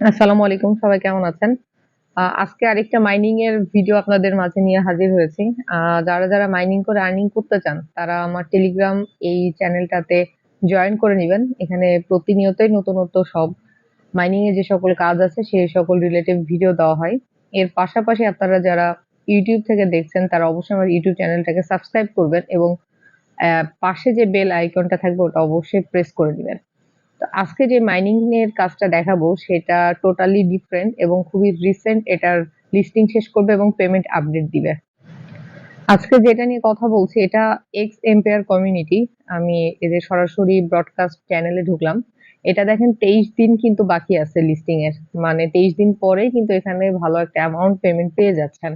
আসসালামু আলাইকুম, সবাই কেমন আছেন? আজকে আরেকটা মাইনিং এর ভিডিও আপনাদের মাঝে নিয়ে হাজির হয়েছি। যারা যারা মাইনিং করে আর্নিং করতে চান, তারা আমার টেলিগ্রাম এই চ্যানেলটাতে জয়েন করে নেবেন। এখানে প্রতিনিয়তই নতুন নতুন সব মাইনিং এ যে সকল কাজ আছে সেই সকল রিলেটিভ ভিডিও দেওয়া হয়। এর পাশাপাশি আপনারা যারা ইউটিউব থেকে দেখছেন, তারা অবশ্যই আমার ইউটিউব চ্যানেলটাকে সাবস্ক্রাইব করবেন এবং পাশে যে বেল আইকনটা থাকবে, ওটা অবশ্যই প্রেস করে দিবেন আজকে যে মাইনিং এর কাজটা দেখাবো, সেটা টোটালি ডিফারেন্ট এবং খুবই রিসেন্ট এটার লিস্টিং শেষ করবে এবং পেমেন্ট আপডেট দিবে। আজকে যেটা নিয়ে কথা বলছি, এটা এক্স এম্পায়ার কমিউনিটি আমি এদের সরাসরি ব্রডকাস্ট চ্যানেলে ঢুকলাম। এটা দেখেন তেইশ দিন কিন্তু বাকি আছে লিস্টিং এর মানে তেইশ দিন পরেই কিন্তু এখানে ভালো একটা অ্যামাউন্ট পেমেন্ট পেয়ে যাচ্ছেন।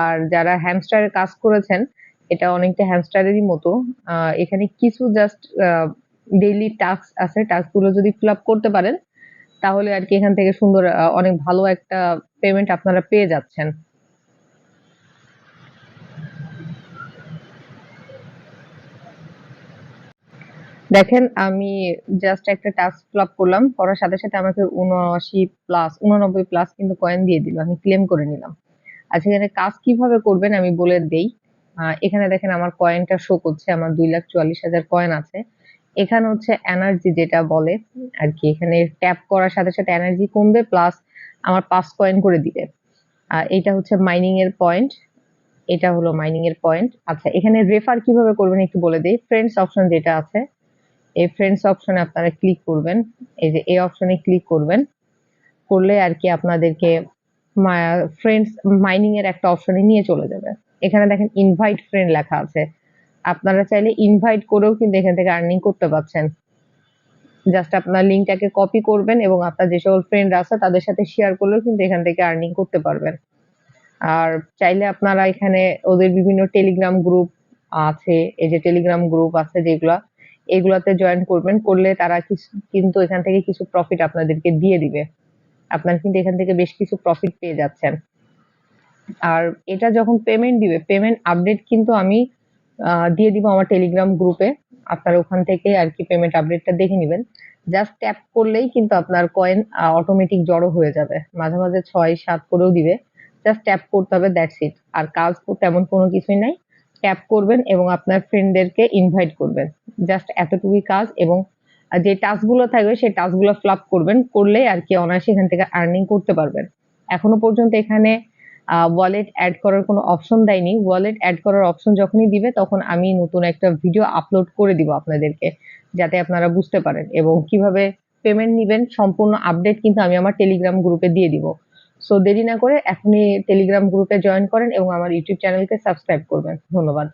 আর যারা হ্যামস্টারের কাজ করেছেন, এটা অনেকটা হ্যামস্টারেরই মতো। এখানে কিছু জাস্ট ডেইলি টাস্ক আছে টাস্কগুলো যদি ফিল আপ করতে পারেন, তাহলে আর কি এখান থেকে সুন্দর অনেক ভালো একটা পেমেন্ট আপনারা পেয়ে যাচ্ছেন। দেখেন, আমি জাস্ট একটা টাস্ক ফিল আপ করলাম, করার সাথে সাথে আমাকে উনআশি প্লাস উননব্বই প্লাস কিন্তু কয়েন দিয়ে দিল, আমি ক্লেম করে নিলাম। আচ্ছা এখানে কাজ কীভাবে করবেন আমি বলে দেই। এখানে দেখেন আমার কয়েনটা শো করছে, আমার দুই লাখ চুয়াল্লিশ হাজার কয়েন আছে। এখানে হচ্ছে এনার্জি যেটা বলে আর কি এখানে ট্যাপ করার সাথে সাথে এনার্জি কমবে প্লাস আমার পাঁচ কয়েন করে দিবে। এটা হচ্ছে মাইনিং এর পয়েন্ট এটা হলো মাইনিং এর পয়েন্ট আচ্ছা এখানে রেফার কীভাবে করবেন একটু বলে দেই। ফ্রেন্ডস অপশন যেটা আছে, এই ফ্রেন্ডস অপশনে আপনারা ক্লিক করবেন। এই যে এই অপশনে ক্লিক করবেন। করলে আর কি আপনাদেরকে ফ্রেন্ডস মাইনিং এর একটা অপশনে নিয়ে চলে যাবে। এখানে দেখেন ইনভাইট ফ্রেন্ড লেখা আছে। আপনারা চাইলে ইনভাইট করেও কিন্তু এখান থেকে আর্নিং করতে পারছেন। জাস্ট আপনার লিঙ্কটাকে কপি করবেন এবং আপনার যে সকল ফ্রেন্ড আছে তাদের সাথে শেয়ার করলেও কিন্তু এখান থেকে আর্নিং করতে পারবেন। আর চাইলে আপনারা এখানে ওদের বিভিন্ন টেলিগ্রাম গ্রুপ আছে, এই যে টেলিগ্রাম গ্রুপ আছে যেগুলা, এগুলাতে জয়েন করবেন, করলে তারা কিন্তু এখান থেকে কিছু প্রফিট আপনাদেরকে দিয়ে দিবে। আপনার কিন্তু এখান থেকে বেশ কিছু প্রফিট পেয়ে যাচ্ছেন। আর এটা যখন পেমেন্ট দিবে পেমেন্ট আপডেট কিন্তু আমি দিয়ে দিব আমার টেলিগ্রাম গ্রুপে আপনারা ওখান থেকে আর কি পেমেন্ট আপডেটটা দেখে নেবেন। জাস্ট ট্যাপ করলেই কিন্তু আপনার কয়েন অটোমেটিক জড়ো হয়ে যাবে। মাঝে মাঝে ছয়, সাত করেও দিবে। জাস্ট ট্যাপ করতে হবে দ্যাটস ইট আর কাজ তেমন কোনো কিছুই নাই। ট্যাপ করবেন এবং আপনার ফ্রেন্ডদেরকে ইনভাইট করবেন। জাস্ট এতটুকুই কাজ এবং যে টাস্কগুলো থাকবে, সেই টাস্কগুলো ফ্লাপ করবেন। করলে আর কি অনায়াসে এখান থেকে আর্নিং করতে পারবেন। এখনও পর্যন্ত এখানে ওয়ালেট অ্যাড করার কোনো অপশন দেয়নি। ওয়ালেট অ্যাড করার অপশন যখনই দিবে, তখন আমি নতুন একটা ভিডিও আপলোড করে দিব আপনাদেরকে, যাতে আপনারা বুঝতে পারেন। এবং কীভাবে পেমেন্ট নেবেন, সম্পূর্ণ আপডেট কিন্তু আমি আমার টেলিগ্রাম গ্রুপে দিয়ে দিব। সো দেরি না করে এখনই টেলিগ্রাম গ্রুপে জয়েন করেন এবং আমার ইউটিউব চ্যানেলকে সাবস্ক্রাইব করবেন। ধন্যবাদ।